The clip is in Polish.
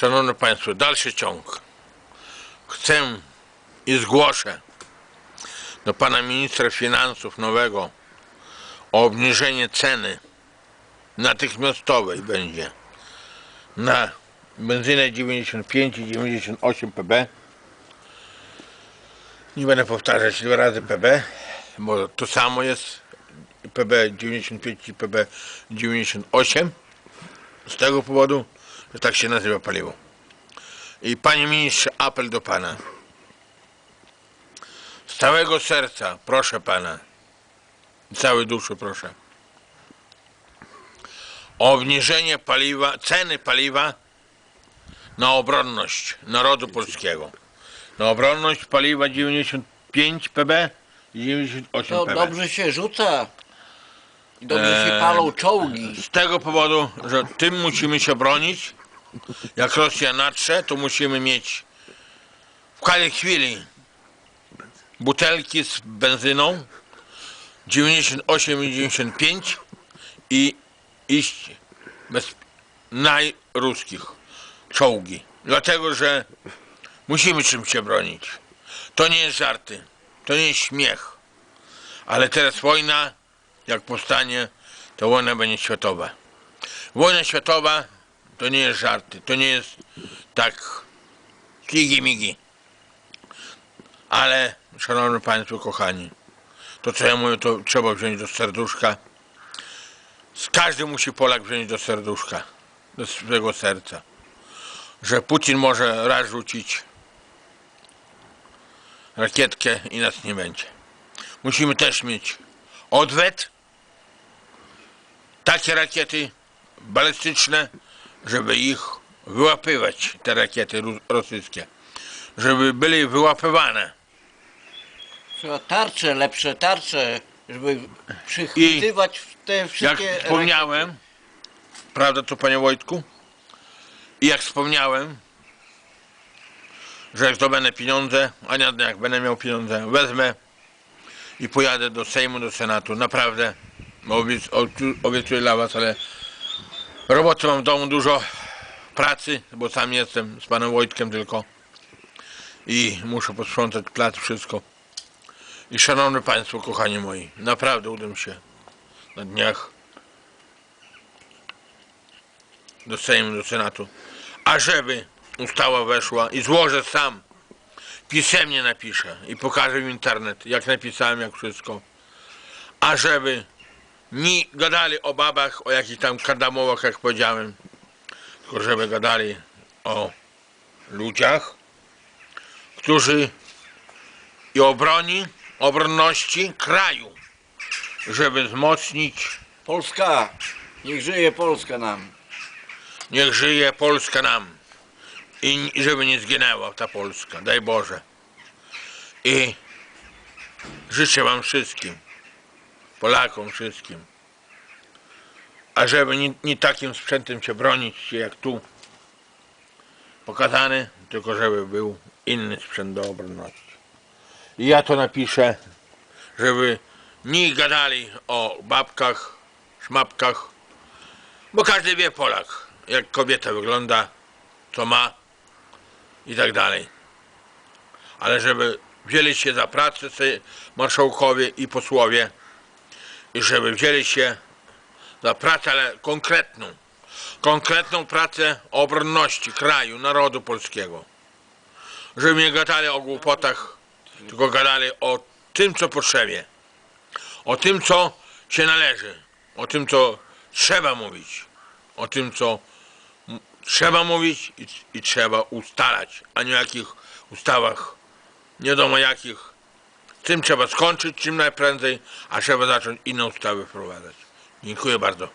Szanowni Państwo, dalszy ciąg. Chcę i zgłoszę do Pana Ministra Finansów nowego o obniżenie ceny natychmiastowej będzie na benzynę 95 i 98 PB. Nie będę powtarzać dwa razy PB, bo to samo jest PB 95 i PB 98 z tego powodu, że tak się nazywa paliwo. I panie ministrze, apel do pana. Z całego serca proszę pana, całej duszy proszę, o obniżenie paliwa, ceny paliwa na obronność narodu polskiego. Na obronność paliwa 95 PB i 98 To PB. dobrze się rzuca. Dobrze się Eee. palą czołgi. Z tego powodu, że tym musimy się bronić. Jak Rosja natrze, to musimy mieć w każdej chwili butelki z benzyną 98 i 95 i iść bez najruskich czołgi. Dlatego, że musimy czym się bronić. To nie jest żarty, to nie jest śmiech. Ale teraz wojna, jak powstanie, to wojna będzie światowa. Wojna światowa to nie jest żarty, to nie jest tak kigi-migi. Ale, szanowni państwo, kochani, to co ja mówię, to trzeba wziąć do serduszka. Każdy musi Polak wziąć do serduszka, do swojego serca. Że Putin może raz rzucić rakietkę i nas nie będzie. Musimy też mieć odwet, takie rakiety balistyczne, żeby ich wyłapywać, te rakiety rosyjskie, żeby byli wyłapywane. Trzeba tarcze, lepsze tarcze, żeby przychwytywać w te Jak wszystkie... wspomniałem, prawda to panie Wojtku? I jak wspomniałem, że jak zdobędę pieniądze, a nie jak będę miał pieniądze, wezmę i pojadę do Sejmu, do Senatu. Naprawdę, obiec, obiecu- obiecuję dla was, ale roboty mam w domu dużo, pracy, bo sam jestem z panem Wojtkiem tylko i muszę posprzątać plac, wszystko. I szanowni państwo, kochani moi, naprawdę uda mi się na dniach do Sejmu, do Senatu, ażeby ustawa weszła i złożę sam, pisemnie napiszę i pokażę w internet, jak napisałem, jak wszystko, ażeby nie gadali o babach, o jakichś tam kardamowach, jak powiedziałem, tylko żeby gadali o ludziach, którzy i obroni, obronności kraju, żeby wzmocnić Polska! Niech żyje Polska nam. Niech żyje Polska nam i i żeby nie zginęła ta Polska, daj Boże. I życzę Wam wszystkim, Polakom wszystkim, a żeby nie, nie takim sprzętem się bronić jak tu pokazany, tylko żeby był inny sprzęt do obronności. I ja to napiszę, żeby nie gadali o babkach, szmapkach, bo każdy wie Polak, jak kobieta wygląda, co ma i tak dalej. Ale żeby wzięli się za pracę marszałkowie i posłowie i żeby wzięli się za pracę, ale konkretną. Konkretną pracę obronności kraju, narodu polskiego. Żeby nie gadali o głupotach, tylko gadali o tym, co potrzebie. O tym, co się należy. O tym, co trzeba mówić. O tym, co trzeba mówić i, i trzeba ustalać, a nie o jakich ustawach, nie wiadomo jakich. Tym trzeba skończyć czym najprędzej, a trzeba zacząć inne ustawy wprowadzać. Dziękuję bardzo.